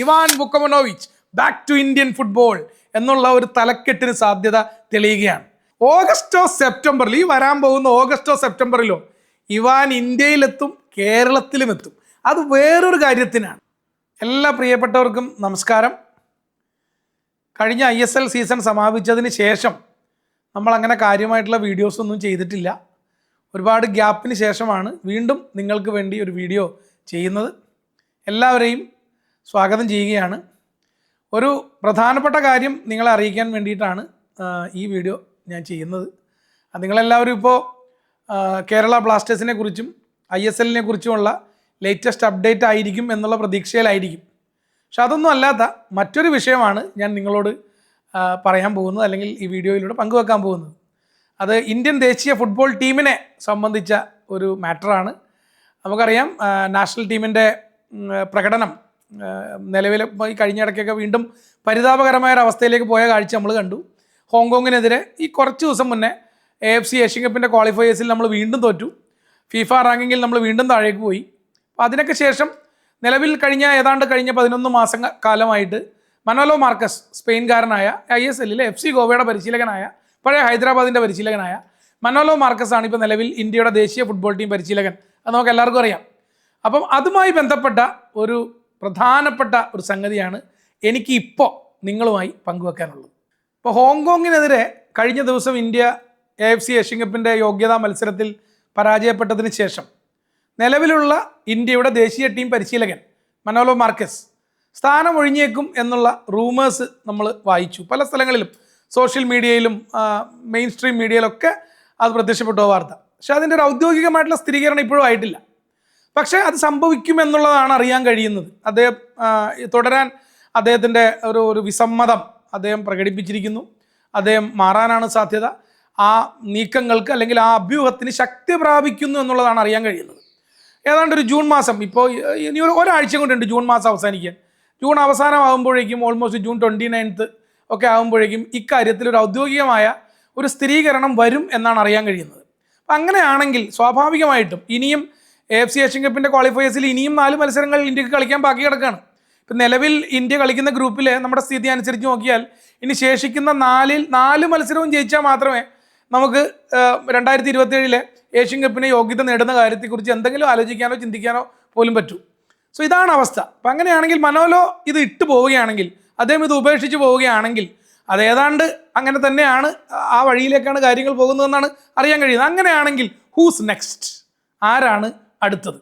Ivan Vukomanovic back to Indian football എന്നുള്ള ഒരു തലക്കെട്ടിന് സാധ്യത തെളിയുകയാണ്. ഓഗസ്റ്റോ സെപ്റ്റംബറിൽ ഈ വരാൻ പോകുന്ന ഓഗസ്റ്റോ സെപ്റ്റംബറിലോ ഇവാൻ ഇന്ത്യയിലെത്തും കേരളത്തിലും എത്തും അത് വേറൊരു കാര്യത്തിനാണ്. എല്ലാ പ്രിയപ്പെട്ടവർക്കും നമസ്കാരം. കഴിഞ്ഞ ഐ എസ് എൽ സീസൺ സമാപിച്ചതിന് ശേഷം നമ്മൾ അങ്ങനെ കാര്യമായിട്ടുള്ള വീഡിയോസ് ഒന്നും ചെയ്തിട്ടില്ല. ഒരുപാട് ഗ്യാപ്പിന് ശേഷമാണ് വീണ്ടും നിങ്ങൾക്ക് വേണ്ടി ഒരു വീഡിയോ ചെയ്യുന്നത്. എല്ലാവരെയും സ്വാഗതം ചെയ്യുകയാണ്. ഒരു പ്രധാനപ്പെട്ട കാര്യം നിങ്ങളെ അറിയിക്കാൻ വേണ്ടിയിട്ടാണ് ഈ വീഡിയോ ഞാൻ ചെയ്യുന്നത്. നിങ്ങളെല്ലാവരും ഇപ്പോൾ കേരള ബ്ലാസ്റ്റേഴ്സിനെ കുറിച്ചും ഐ എസ് എല്ലിനെ കുറിച്ചുമുള്ള ലേറ്റസ്റ്റ് അപ്ഡേറ്റ് ആയിരിക്കും എന്നുള്ള പ്രതീക്ഷയിലായിരിക്കും. പക്ഷെ അതൊന്നും അല്ലാത്ത മറ്റൊരു വിഷയമാണ് ഞാൻ നിങ്ങളോട് പറയാൻ പോകുന്നത് അല്ലെങ്കിൽ ഈ വീഡിയോയിലൂടെ പങ്കുവെക്കാൻ പോകുന്നത്. അത് ഇന്ത്യൻ ദേശീയ ഫുട്ബോൾ ടീമിനെ സംബന്ധിച്ച ഒരു മാറ്ററാണ് നമുക്കറിയാം നാഷണൽ ടീമിന്റെ പ്രകടനം നിലവിൽ ഈ കഴിഞ്ഞ ഇടയ്ക്കൊക്കെ വീണ്ടും പരിതാപകരമായ ഒരു അവസ്ഥയിലേക്ക് പോയ കാഴ്ച നമ്മൾ കണ്ടു. ഹോങ്കോങ്ങിനെതിരെ ഈ കുറച്ച് ദിവസം മുന്നേ എ എഫ് സി ഏഷ്യൻ കപ്പിന്റെ ക്വാളിഫയേഴ്സിൽ നമ്മൾ വീണ്ടും തോറ്റു. ഫിഫ റാങ്കിങ്ങിൽ നമ്മൾ വീണ്ടും താഴേക്ക് പോയി. അപ്പോൾ അതിനൊക്കെ ശേഷം നിലവിൽ കഴിഞ്ഞ ഏതാണ്ട് കഴിഞ്ഞ പതിനൊന്ന് മാസം കാലമായിട്ട് മനോലോ മാർക്കസ് സ്പെയിൻകാരനായ ഐ എസ് എല്ലിലെ എഫ് സി ഗോവയുടെ പരിശീലകനായ പഴയ ഹൈദരാബാദിന്റെ പരിശീലകനായ മനോലോ മാർക്കസ് ആണ് ഇപ്പോൾ നിലവിൽ ഇന്ത്യയുടെ ദേശീയ ഫുട്ബോൾ ടീം പരിശീലകൻ അത് നമുക്ക് എല്ലാവർക്കും അറിയാം. അപ്പം അതുമായി ബന്ധപ്പെട്ട ഒരു പ്രധാനപ്പെട്ട ഒരു സംഗതിയാണ് എനിക്ക് ഇപ്പോൾ നിങ്ങളുമായി പങ്കുവെക്കാനുള്ളത്. ഇപ്പോൾ ഹോങ്കോങ്ങിനെതിരെ കഴിഞ്ഞ ദിവസം India A F C Asian കപ്പിന്റെ യോഗ്യതാ മത്സരത്തിൽ പരാജയപ്പെട്ടതിന് ശേഷം നിലവിലുള്ള ഇന്ത്യയുടെ ദേശീയ ടീം പരിശീലകൻ മനോലോ മാർക്കസ് സ്ഥാനം ഒഴിഞ്ഞേക്കും എന്നുള്ള റൂമേഴ്സ് നമ്മൾ വായിച്ചു. പല സ്ഥലങ്ങളിലും സോഷ്യൽ മീഡിയയിലും മെയിൻ സ്ട്രീം മീഡിയയിലൊക്കെ അത് പ്രത്യക്ഷപ്പെട്ടു വാർത്ത. പക്ഷേ അതിന്റെ ഒരു ഔദ്യോഗികമായിട്ടുള്ള സ്ഥിരീകരണം ഇപ്പോഴും ആയിട്ടില്ല. പക്ഷേ അത് സംഭവിക്കുമെന്നുള്ളതാണ് അറിയാൻ കഴിയുന്നത്. അദ്ദേഹം തുടരാൻ അദ്ദേഹത്തിന്റെ ഒരു ഒരു വിസമ്മതം അദ്ദേഹം പ്രകടിപ്പിച്ചിരിക്കുന്നു. അദ്ദേഹം മാറാനാണ് സാധ്യത. ആ നീക്കങ്ങൾക്ക് അല്ലെങ്കിൽ ആ അഭ്യൂഹത്തിന് ശക്തി പ്രാപിക്കുന്നു എന്നുള്ളതാണ് അറിയാൻ കഴിയുന്നത്. ഏതാണ്ട് ഒരു ജൂൺ മാസം ഇപ്പോൾ ഇനി ഒരു ഒരാഴ്ച കൊണ്ടുണ്ട് ജൂൺ മാസം അവസാനിക്കാൻ. ജൂൺ അവസാനമാകുമ്പോഴേക്കും ഓൾമോസ്റ്റ് ജൂൺ ട്വന്റി നയൻത്ത് ഒക്കെ ആകുമ്പോഴേക്കും ഇക്കാര്യത്തിൽ ഒരു ഔദ്യോഗികമായ ഒരു സ്ഥിരീകരണം വരും എന്നാണ് അറിയാൻ കഴിയുന്നത്. അപ്പം അങ്ങനെയാണെങ്കിൽ സ്വാഭാവികമായിട്ടും ഇനിയും എഫ് സി ഏഷ്യൻ കപ്പിന്റെ ക്വാളിഫയേഴ്സിൽ ഇനിയും നാല് മത്സരങ്ങൾ ഇന്ത്യയ്ക്ക് കളിക്കാൻ ബാക്കി കിടക്കുകയാണ് ഇപ്പം നിലവിൽ ഇന്ത്യ കളിക്കുന്ന ഗ്രൂപ്പിൽ നമ്മുടെ സ്ഥിതി അനുസരിച്ച് നോക്കിയാൽ ഇനി ശേഷിക്കുന്ന നാലിൽ നാല് മത്സരവും ജയിച്ചാൽ മാത്രമേ നമുക്ക് രണ്ടായിരത്തി ഇരുപത്തേഴിലെ ഏഷ്യൻ കപ്പിന് യോഗ്യത നേടുന്ന കാര്യത്തെക്കുറിച്ച് എന്തെങ്കിലും ആലോചിക്കാനോ ചിന്തിക്കാനോ പോലും പറ്റൂ. സോ ഇതാണ് അവസ്ഥ. അപ്പം അങ്ങനെയാണെങ്കിൽ മനോലോ ഇത് ഇട്ട് പോവുകയാണെങ്കിൽ അദ്ദേഹം ഇത് ഉപേക്ഷിച്ച് പോവുകയാണെങ്കിൽ അതേതാണ്ട് അങ്ങനെ തന്നെയാണ് ആ വഴിയിലേക്കാണ് കാര്യങ്ങൾ പോകുന്നതെന്നാണ് അറിയാൻ കഴിയുന്നത്. അങ്ങനെയാണെങ്കിൽ ഹൂസ് നെക്സ്റ്റ് ആരാണ് അടുത്തത്.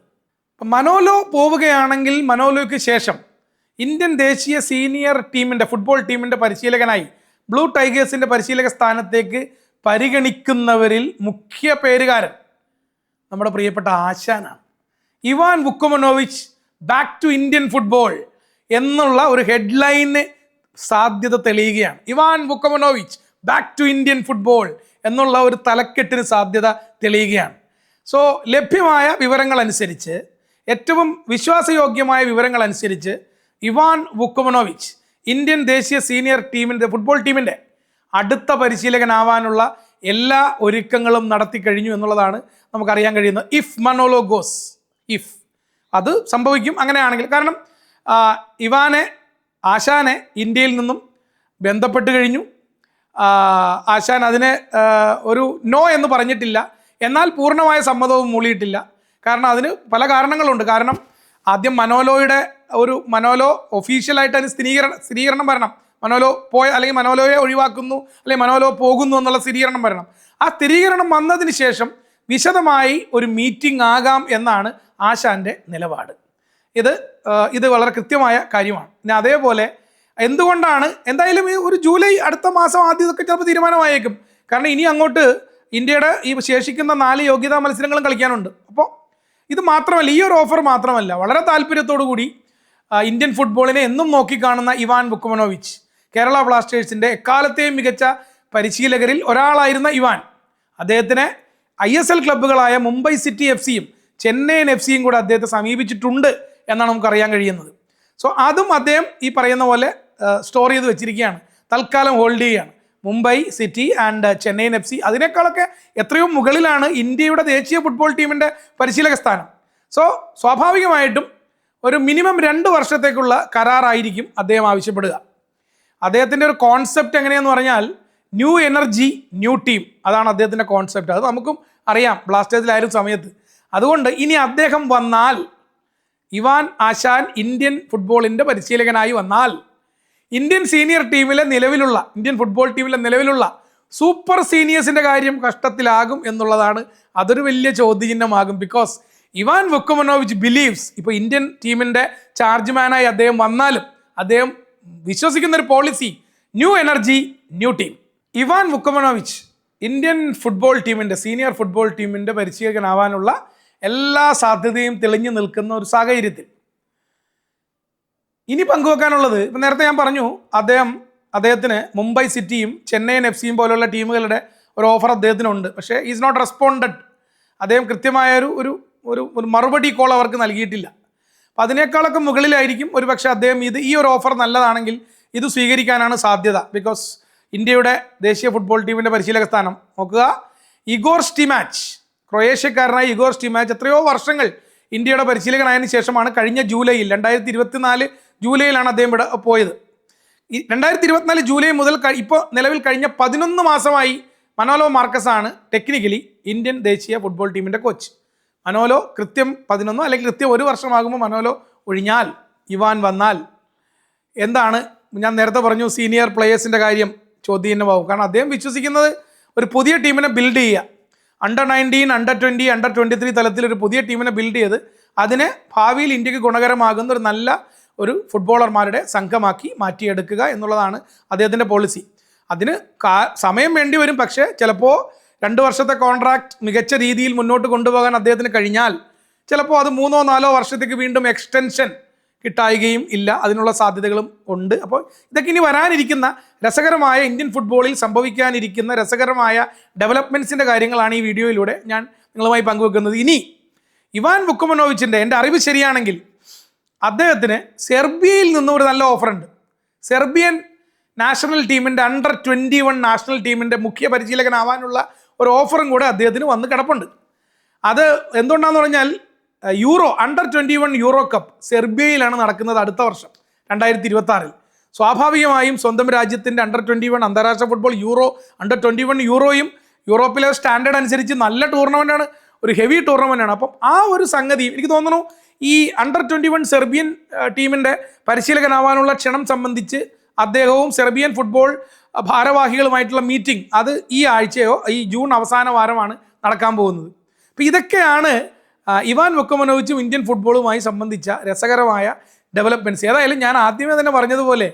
മനോലോ പോവുകയാണെങ്കിൽ മനോലോയ്ക്ക് ശേഷം ഇന്ത്യൻ ദേശീയ സീനിയർ ടീമിന്റെ ഫുട്ബോൾ ടീമിന്റെ പരിശീലകനായി ബ്ലൂ ടൈഗേഴ്സിന്റെ പരിശീലക സ്ഥാനത്തേക്ക് പരിഗണിക്കുന്നവരിൽ മുഖ്യ പേരുകാരൻ നമ്മുടെ പ്രിയപ്പെട്ട ആശാനാണ്. Ivan Vukomanovic back to Indian football എന്നുള്ള ഒരു ഹെഡ്ലൈന് സാധ്യത തെളിയുകയാണ്. Ivan Vukomanovic back to Indian football എന്നുള്ള ഒരു തലക്കെട്ടിന് സാധ്യത തെളിയുകയാണ്. സോ ലഭ്യമായ വിവരങ്ങൾ അനുസരിച്ച് ഏറ്റവും വിശ്വാസയോഗ്യമായ വിവരങ്ങൾ അനുസരിച്ച് ഇവാൻ വുക്കുമനോവിച്ച് ഇന്ത്യൻ ദേശീയ സീനിയർ ടീമിന്റെ ഫുട്ബോൾ ടീമിന്റെ അടുത്ത പരിശീലകനാവാനുള്ള എല്ലാ ഒരുക്കങ്ങളും നടത്തി കഴിഞ്ഞു എന്നുള്ളതാണ് നമുക്കറിയാൻ കഴിയുന്നത്. ഇഫ് മനോലോഗോസ് ഇഫ് അത് സംഭവിക്കും അങ്ങനെയാണെങ്കിൽ. കാരണം ഇവാനെ ആശാനെ ഇന്ത്യയിൽ നിന്നും ബന്ധപ്പെട്ട് കഴിഞ്ഞു. ആശാൻ അതിനെ ഒരു നോ എന്ന് പറഞ്ഞിട്ടില്ല. എന്നാൽ പൂർണമായ സമ്മതവും മൂളിയിട്ടില്ല. കാരണം അതിന് പല കാരണങ്ങളുണ്ട്. കാരണം ആദ്യം മനോലോയുടെ ഒരു മനോലോ ഒഫീഷ്യലായിട്ട് അതിന് സ്ഥിരീകരണം സ്ഥിരീകരണം വരണം. മനോലോ പോയ അല്ലെങ്കിൽ മനോലോയെ ഒഴിവാക്കുന്നു അല്ലെങ്കിൽ മനോലോ പോകുന്നു എന്നുള്ള സ്ഥിരീകരണം വരണം. ആ സ്ഥിരീകരണം വന്നതിന് ശേഷം വിശദമായി ഒരു മീറ്റിംഗ് ആകാം എന്നാണ് ആശാന്റെ നിലപാട്. ഇത് ഇത് വളരെ കൃത്യമായ കാര്യമാണ്. പിന്നെ അതേപോലെ എന്തുകൊണ്ടാണ് എന്തായാലും ഈ ഒരു ജൂലൈ അടുത്ത മാസം ആദ്യമൊക്കെ ചിലപ്പോൾ തീരുമാനമായേക്കും. കാരണം ഇനി അങ്ങോട്ട് ഇന്ത്യയുടെ ഈ ശേഷിക്കുന്ന നാല് യോഗ്യതാ മത്സരങ്ങളും കളിക്കാനുണ്ട്. അപ്പോൾ ഇത് മാത്രമല്ല ഈ ഒരു ഓഫർ മാത്രമല്ല വളരെ താല്പര്യത്തോടു കൂടി ഇന്ത്യൻ ഫുട്ബോളിനെ എന്നും നോക്കിക്കാണുന്ന ഇവാൻ ബുക്കുമനോവിച്ച് കേരള ബ്ലാസ്റ്റേഴ്സിന്റെ എക്കാലത്തെയും മികച്ച പരിശീലകരിൽ ഒരാളായിരുന്ന ഇവാൻ. അദ്ദേഹത്തിനെ ഐ എസ് എൽ ക്ലബ്ബുകളായ മുംബൈ സിറ്റി എഫ് സിയും ചെന്നൈയിൻ എഫ് സിയും കൂടെ അദ്ദേഹത്തെ സമീപിച്ചിട്ടുണ്ട് എന്നാണ് നമുക്ക് അറിയാൻ കഴിയുന്നത്. സോ അതും അദ്ദേഹം ഈ പറയുന്ന പോലെ സ്റ്റോർ ചെയ്ത് വെച്ചിരിക്കുകയാണ്. തൽക്കാലം ഹോൾഡ് ചെയ്യുകയാണ്. Mumbai city and Chennaiyin F C. അതിനേക്കാളൊക്കെ എത്രയോ മുകളിലാണ് ഇന്ത്യയുടെ ദേശീയ ഫുട്ബോൾ ടീമിന്റെ പരിശീലക സ്ഥാനം. സോ സ്വാഭാവികമായിട്ടും ഒരു മിനിമം രണ്ട് വർഷത്തേക്കുള്ള കരാറായിരിക്കും അദ്ദേഹം ആവശ്യപ്പെടുക. അദ്ദേഹത്തിന്റെ ഒരു കോൺസെപ്റ്റ് എങ്ങനെയെന്ന് പറഞ്ഞാൽ ന്യൂ എനർജി ന്യൂ ടീം. അതാണ് അദ്ദേഹത്തിന്റെ കോൺസെപ്റ്റ്. അത് നമുക്കും അറിയാം ബ്ലാസ്റ്റേഴ്സിലായാലും സമയത്ത്. അതുകൊണ്ട് ഇനി അദ്ദേഹം വന്നാൽ ഇവാൻ ആശാൻ ഇന്ത്യൻ ഫുട്ബോളിന്റെ പരിശീലകനായി വന്നാൽ ഇന്ത്യൻ സീനിയർ ടീമിലെ നിലവിലുള്ള ഇന്ത്യൻ ഫുട്ബോൾ ടീമിലെ നിലവിലുള്ള സൂപ്പർ സീനിയേഴ്സിന്റെ കാര്യം കഷ്ടത്തിലാകും എന്നുള്ളതാണ് അതൊരു വലിയ ചോദ്യചിഹ്നമാകും. ബിക്കോസ് ഇവാൻ വുക്കുമനോവിച്ച് ബിലീവ്സ് ഇപ്പോൾ ഇന്ത്യൻ ടീമിന്റെ ചാർജ് മാനായി അദ്ദേഹം വന്നാലും അദ്ദേഹം വിശ്വസിക്കുന്ന ഒരു policy new energy new team Ivan Vukomanovic Indian football ടീമിന്റെ സീനിയർ ഫുട്ബോൾ ടീമിന്റെ പരിശീലകനാവാനുള്ള എല്ലാ സാധ്യതയും തെളിഞ്ഞു നിൽക്കുന്ന ഒരു സാഹചര്യത്തിൽ ഇനി പങ്കുവെക്കാനുള്ളത് ഇപ്പം നേരത്തെ ഞാൻ പറഞ്ഞു അദ്ദേഹം അദ്ദേഹത്തിന് മുംബൈ സിറ്റിയും ചെന്നൈയിൻ എഫ് സിയും പോലുള്ള ടീമുകളുടെ ഒരു ഓഫർ അദ്ദേഹത്തിനുണ്ട്. പക്ഷേ ഈസ് നോട്ട് റെസ്പോണ്ടഡ് അദ്ദേഹം കൃത്യമായ ഒരു ഒരു ഒരു ഒരു മറുപടി കോൾ അവർക്ക് നൽകിയിട്ടില്ല. അപ്പം അതിനേക്കാളൊക്കെ മുകളിലായിരിക്കും ഒരു പക്ഷേ അദ്ദേഹം ഇത് ഈ ഒരു ഓഫർ നല്ലതാണെങ്കിൽ ഇത് സ്വീകരിക്കാനാണ് സാധ്യത. ബിക്കോസ് ഇന്ത്യയുടെ ദേശീയ ഫുട്ബോൾ ടീമിന്റെ പരിശീലക സ്ഥാനം നോക്കുക. ഇഗോർ സ്റ്റിമാച്ച് ക്രൊയേഷ്യക്കാരനായ ഇഗോർ സ്റ്റിമാച്ച് എത്രയോ വർഷങ്ങൾ ഇന്ത്യയുടെ പരിശീലകനായതിനു ശേഷമാണ് കഴിഞ്ഞ ജൂലൈയിൽ രണ്ടായിരത്തി ഇരുപത്തിനാല് ജൂലൈയിലാണ് അദ്ദേഹം ഇവിടെ പോയത്. രണ്ടായിരത്തി ഇരുപത്തിനാല് ജൂലൈ മുതൽ ഇപ്പോൾ നിലവിൽ കഴിഞ്ഞ പതിനൊന്ന് മാസമായി മനോലോ മാർക്കസ് ആണ് ടെക്നിക്കലി ഇന്ത്യൻ ദേശീയ ഫുട്ബോൾ ടീമിന്റെ കോച്ച്. മനോലോ കൃത്യം പതിനൊന്നോ അല്ലെങ്കിൽ കൃത്യം ഒരു വർഷമാകുമ്പോൾ മനോലോ ഒഴിഞ്ഞാൽ ഇവാൻ വന്നാൽ എന്താണ്? ഞാൻ നേരത്തെ പറഞ്ഞു സീനിയർ പ്ലേയേഴ്സിന്റെ കാര്യം ചോദ്യചിഹ്നമാവും കാരണം അദ്ദേഹം വിശ്വസിക്കുന്നത് ഒരു പുതിയ ടീമിനെ ബിൽഡ് ചെയ്യുക. Under nineteen under twenty under twenty three തലത്തിൽ ഒരു പുതിയ ടീമിനെ ബിൽഡ് ചെയ്ത് അതിനെ ഭാവിയിൽ ഇന്ത്യയ്ക്ക് ഗുണകരമാകുന്ന ഒരു നല്ല ഒരു ഫുട്ബോളർമാരുടെ സംഘമാക്കി മാറ്റിയെടുക്കുക എന്നുള്ളതാണ് അദ്ദേഹത്തിന്റെ പോളിസി അതിന് സമയം വേണ്ടി വരും. പക്ഷേ ചിലപ്പോൾ രണ്ട് വർഷത്തെ കോൺട്രാക്ട് മികച്ച രീതിയിൽ മുന്നോട്ട് കൊണ്ടുപോകാൻ അദ്ദേഹത്തിന് കഴിഞ്ഞാൽ ചിലപ്പോൾ അത് മൂന്നോ നാലോ വർഷത്തേക്ക് വീണ്ടും എക്സ്റ്റൻഷൻ കിട്ടായികയും ഇല്ല. അതിനുള്ള സാധ്യതകളും ഉണ്ട്. അപ്പോൾ ഇതൊക്കെ ഇനി വരാനിരിക്കുന്ന രസകരമായ ഇന്ത്യൻ ഫുട്ബോളിൽ സംഭവിക്കാനിരിക്കുന്ന രസകരമായ ഡെവലപ്മെന്റ്സിന്റെ കാര്യങ്ങളാണ് ഈ വീഡിയോയിലൂടെ ഞാൻ നിങ്ങളുമായി പങ്കുവെക്കുന്നത്. ഇനി ഇവാൻ വുക്കുമനോവിച്ചിന്റെ എന്റെ അറിവ് ശരിയാണെങ്കിൽ അദ്ദേഹത്തിന് സെർബിയയിൽ നിന്നും ഒരു നല്ല ഓഫറുണ്ട്. സെർബിയൻ നാഷണൽ ടീമിന്റെ അണ്ടർ ട്വന്റി വൺ നാഷണൽ ടീമിന്റെ മുഖ്യ പരിശീലകനാവാനുള്ള ഒരു ഓഫറും കൂടെ അദ്ദേഹത്തിന് വന്ന് കിടപ്പുണ്ട്. അത് എന്തുകൊണ്ടാന്ന് പറഞ്ഞാൽ euro under twenty one euro cup സെർബിയയിലാണ് നടക്കുന്നത് അടുത്ത വർഷം രണ്ടായിരത്തി ഇരുപത്തി സ്വാഭാവികമായും സ്വന്തം രാജ്യത്തിന്റെ അണ്ടർ ട്വന്റി വൺ അന്താരാഷ്ട്ര football euro under twenty one യൂറോയും യൂറോപ്പിലെ സ്റ്റാൻഡേർഡ് അനുസരിച്ച് നല്ല ടൂർണമെന്റാണ് ഒരു ഹെവി ടൂർണമെന്റാണ് അപ്പം ആ ഒരു സംഗതി എനിക്ക് തോന്നുന്നു ഈ അണ്ടർ ട്വന്റി വൺ സെർബിയൻ ടീമിന്റെ പരിശീലകനാവാനുള്ള ക്ഷണം സംബന്ധിച്ച് അദ്ദേഹവും സെർബിയൻ ഫുട്ബോൾ ഭാരവാഹികളുമായിട്ടുള്ള മീറ്റിംഗ് അത് ഈ ആഴ്ചയോ ഈ ജൂൺ അവസാന വാരമാണ് നടക്കാൻ പോകുന്നത്. അപ്പോൾ ഇതൊക്കെയാണ് ഇവാൻ വൊക്കമനോവിച്ചും ഇന്ത്യൻ ഫുട്ബോളുമായി സംബന്ധിച്ച രസകരമായ ഡെവലപ്മെന്റ്സ് ഏതായാലും ഞാൻ ആദ്യമേ തന്നെ പറഞ്ഞതുപോലെ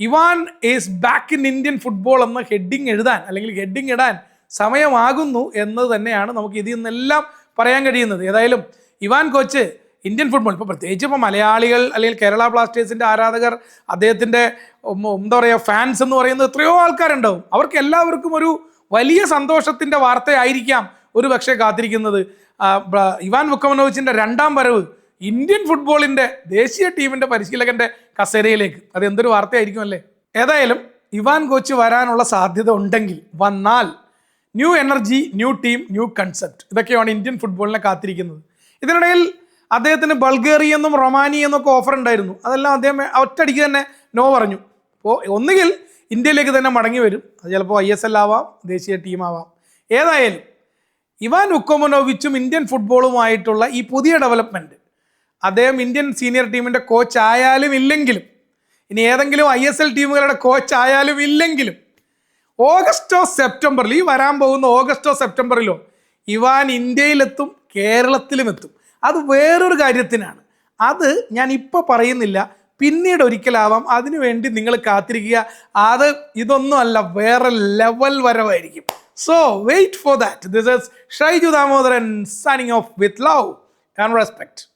Ivan is back in Indian football എന്ന ഹെഡിങ് എഴുതാൻ അല്ലെങ്കിൽ ഹെഡിങ് ഇടാൻ സമയമാകുന്നു എന്ന് തന്നെയാണ് നമുക്ക് ഇതിൽ നിന്നെല്ലാം പറയാൻ കഴിയുന്നത്. ഏതായാലും ഇവാൻ കോച്ച് ഇന്ത്യൻ ഫുട്ബോൾ ഇപ്പോൾ പ്രത്യേകിച്ച് ഇപ്പോൾ മലയാളികൾ അല്ലെങ്കിൽ കേരള ബ്ലാസ്റ്റേഴ്സിന്റെ ആരാധകർ അദ്ദേഹത്തിന്റെ എന്താ പറയുക ഫാൻസ് എന്ന് പറയുന്നത് എത്രയോ ആൾക്കാരുണ്ടാവും. അവർക്ക് എല്ലാവർക്കും ഒരു വലിയ സന്തോഷത്തിന്റെ വാർത്തയായിരിക്കാം ഒരു പക്ഷേ കാത്തിരിക്കുന്നത്. ഇവാൻ വുക്കമനോവിച്ചിന്റെ രണ്ടാം വരവ് ഇന്ത്യൻ ഫുട്ബോളിന്റെ ദേശീയ ടീമിന്റെ പരിശീലകന്റെ കസേരയിലേക്ക്. അത് എന്തൊരു വാർത്തയായിരിക്കും അല്ലേ? ഏതായാലും ഇവാൻ കോച്ച് വരാനുള്ള സാധ്യത ഉണ്ടെങ്കിൽ വന്നാൽ new energy new team new concept. ഇതൊക്കെയാണ് ഇന്ത്യൻ ഫുട്ബോളിനെ കാത്തിരിക്കുന്നത്. ഇതിനിടയിൽ അദ്ദേഹത്തിന് ബൾഗേറിയ എന്നും റൊമാനിയ എന്നൊക്കെ ഓഫർ ഉണ്ടായിരുന്നു അതെല്ലാം അദ്ദേഹം ഒറ്റടിക്ക് തന്നെ നോ പറഞ്ഞു. അപ്പോൾ ഒന്നുകിൽ ഇന്ത്യയിലേക്ക് തന്നെ മടങ്ങി വരും. അത് ചിലപ്പോൾ ഐ എസ് എൽ ആവാം ദേശീയ ടീമാവാം ഏതായാലും ഇവാൻ ഉക്കോമനോവിച്ചും ഇന്ത്യൻ ഫുട്ബോളുമായിട്ടുള്ള ഈ പുതിയ ഡെവലപ്മെന്റ് അദ്ദേഹം ഇന്ത്യൻ സീനിയർ ടീമിന്റെ കോച്ച് ആയാലും ഇല്ലെങ്കിലും ഇനി ഏതെങ്കിലും ഐ എസ് എൽ ടീമുകളുടെ കോച്ച് ആയാലും ഇല്ലെങ്കിലും ഓഗസ്റ്റോ സെപ്റ്റംബറിൽ ഈ വരാൻ പോകുന്ന ഓഗസ്റ്റോ സെപ്റ്റംബറിലോ ഇവാൻ ഇന്ത്യയിലെത്തും കേരളത്തിലും എത്തും അത് വേറൊരു കാര്യത്തിനാണ്. അത് ഞാൻ ഇപ്പോൾ പറയുന്നില്ല. പിന്നീട് ഒരിക്കലാവാം. അതിനുവേണ്ടി നിങ്ങൾ കാത്തിരിക്കുക. അത് ഇതൊന്നുമല്ല വേറെ level വരവായിരിക്കും. So wait for that this is Shaiju Damodaran signing off with love and respect